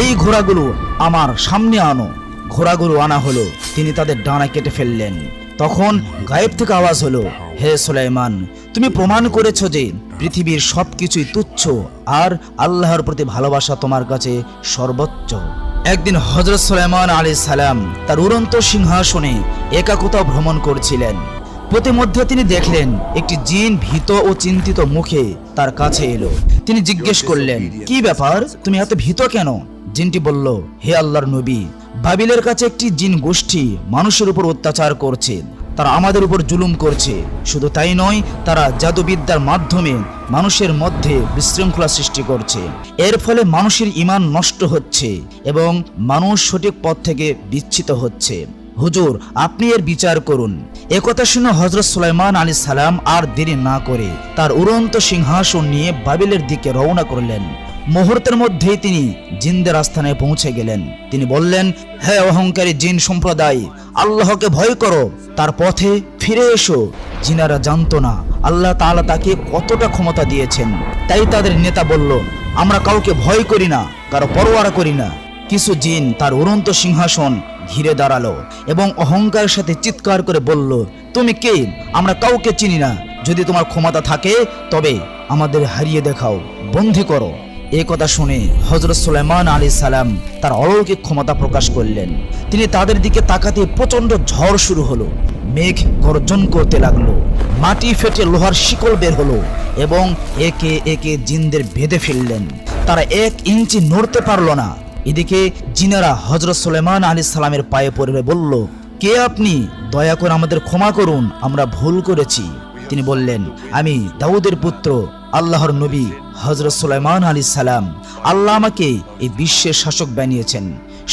এই ঘোড়াগুলো আমার সামনে আনো। ঘোড়াগুলো আনা হলো, তিনি তাদের ডানা কেটে ফেললেন। তখন গায়েব থেকে আওয়াজ হলো, হে সুলাইমান, তুমি প্রমাণ করেছ যে পৃথিবীর সবকিছুই তুচ্ছ আর আল্লাহর প্রতি ভালোবাসা তোমার কাছে সর্বোচ্চ। একদিন হজরত সুলাইমান আলী সালাম তার উড়ন্ত সিংহাসনে একাকতা ভ্রমণ করছিলেন। প্রতিমধ্যে তিনি দেখলেন একটি জিন ভীত ও চিন্তিত মুখে তার কাছে এলো। তিনি জিজ্ঞেস করলেন, কি ব্যাপার? তুমি এত ভীত কেন? জিনটি বলল, হে আল্লাহর নবী, বাবিলের কাছে একটি জিন গোষ্ঠী মানুষের উপর অত্যাচার করছে। তারা আমাদের উপর জুলুম করছে। শুধু তাই নয়, তারা জাদুবিদ্যার মাধ্যমে মানুষের মধ্যে বিশৃঙ্খলা সৃষ্টি করছে। এর ফলে মানুষের ইমান নষ্ট হচ্ছে এবং মানুষ সঠিক পথ থেকে বিচ্ছিত হচ্ছে। হুজুর, আপনি এর বিচার করুন। একথা শুনে হজরত সুলাইমান আলী সালাম আর দেরি না করে তার উড়ন্ত সিংহাসন নিয়ে বাবিলের দিকে রওনা করলেন। মুহূর্তের মধ্যেই তিনি জিনদের আস্থানে পৌঁছে গেলেন। তিনি বললেন, হে অহংকারী জিন সম্প্রদায়, আল্লাহকে ভয় করো, তার পথে ফিরে এসো। জিনারা জানতো না, আল্লাহ তাআলা তাকে কতটা ক্ষমতা দিয়েছেন। তাই তাদের নেতা বলল, আমরা কাউকে ভয় করি না, কারও পরোয়ারা করি না। কিছু জিন তার উড়ন্ত সিংহাসন ঘিরে দাঁড়াল এবং অহংকারের সাথে চিৎকার করে বলল, তুমি কে? আমরা কাউকে চিনি না। যদি তোমার ক্ষমতা থাকে, তবে আমাদের হারিয়ে দেখাও। বন্দি করো। এ কথা শুনে হজরত সুলাইমান আলী সালাম তার অলৌকিক ক্ষমতা প্রকাশ করলেন। তিনি তাদের দিকে তাকাতে প্রচণ্ড ঝড় শুরু হলো, মেঘ গর্জন করতে লাগল, মাটি ফেটে লোহার শিকল বের হলো এবং একে একে জিনদের বেঁধে ফেললেন। তারা এক ইঞ্চি নড়তে পারল না। এদিকে জিনারা হজরত সুলেমান আলী সালামের পায়ে পড়বে বলল, কে আপনি? দয়া করে আমাদের ক্ষমা করুন, আমরা ভুল করেছি। তিনি বললেন, আমি দাউদের পুত্র আল্লাহর নবী হজরত সুলাইমান আলী সালাম আল্লাহ আমাকে এই বিশ্বের শাসক বানিয়েছেন।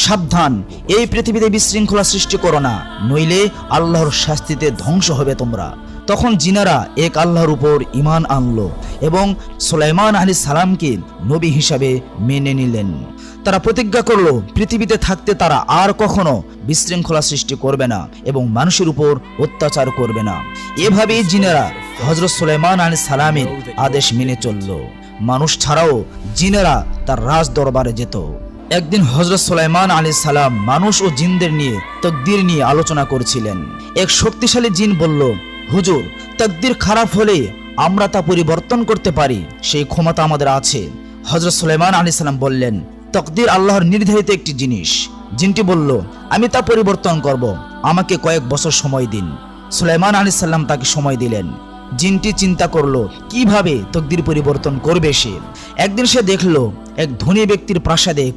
সাবধান, এই পৃথিবীতে বিশৃঙ্খলা সৃষ্টি করো না, নইলে আল্লাহর শাস্তিতে ধ্বংস হবে তোমরা। তখন জিনারা এক আল্লাহর উপর ইমান আনলো এবং সুলাইমান আলী সালামকে নবী হিসাবে মেনে নিলেন। তারা প্রতিজ্ঞা করল, পৃথিবীতে থাকতে তারা আর কখনো বিশৃঙ্খলা সৃষ্টি করবে না এবং মানুষের উপর অত্যাচার করবে না। এভাবেই জিনেরা হজরত সুলাইমান আলী সালামের আদেশ মেনে চলল। মানুষ ছাড়াও জিনেরা তার রাজ দরবারে যেত। একদিন হজরত সুলাইমান আলী সালাম মানুষ ও জিনদের নিয়ে তকদির নিয়ে আলোচনা করছিলেন। এক শক্তিশালী জিন বলল হুজুর, তকদির খারাপ হলে আমরা তা পরিবর্তন করতে পারি, সেই ক্ষমতা আমাদের আছে। হজরত সুলাইমান আলী সালাম বললেন, তকদির আল্লাহর নির্ধারিত একটি জিনিস। জিনটি বলল, আমি তা পরিবর্তন করব, আমাকে কয়েক বছর সময় দিন। সুলাইমান আলী সাল্লাম তাকে সময় দিলেন। জিনটি চিন্তা করল, কীভাবে তকদির পরিবর্তন করবে সে? একদিন সে দেখল, এক ধনী ব্যক্তির প্রাসাদে